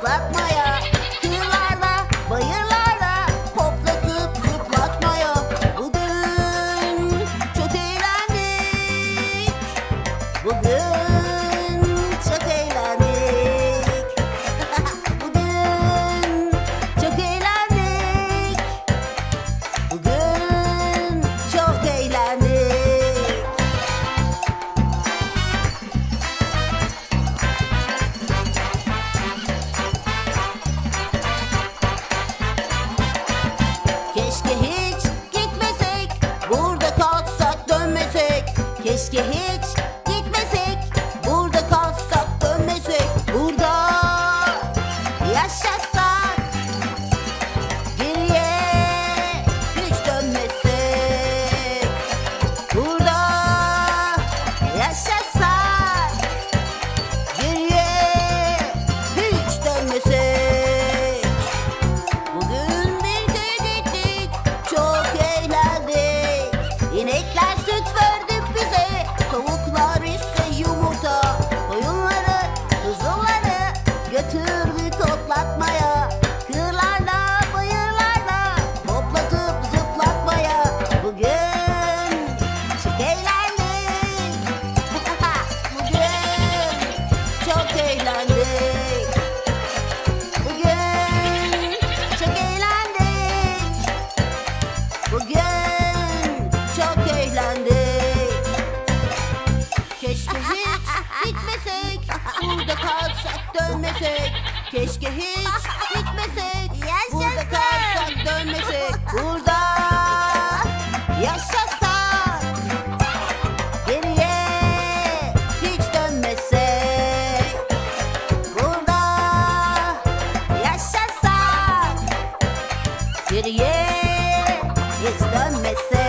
clap my ass. Dönmesek. Keşke götürdük otlatmaya. Kırlarla, bayırlarla hoplatıp zıplatmaya. Bugün çok eğlendik. Bugün çok eğlendik. Bugün çok eğlendik. Bugün çok eğlendik. Keşke hiç gitmesek, burada kalsak dönmesek. Keşke hiç gitmesek, burada kalsak dönmesek. Burada yaşasak, geriye hiç dönmesek. Burada yaşasak. Geriye hiç dönmesek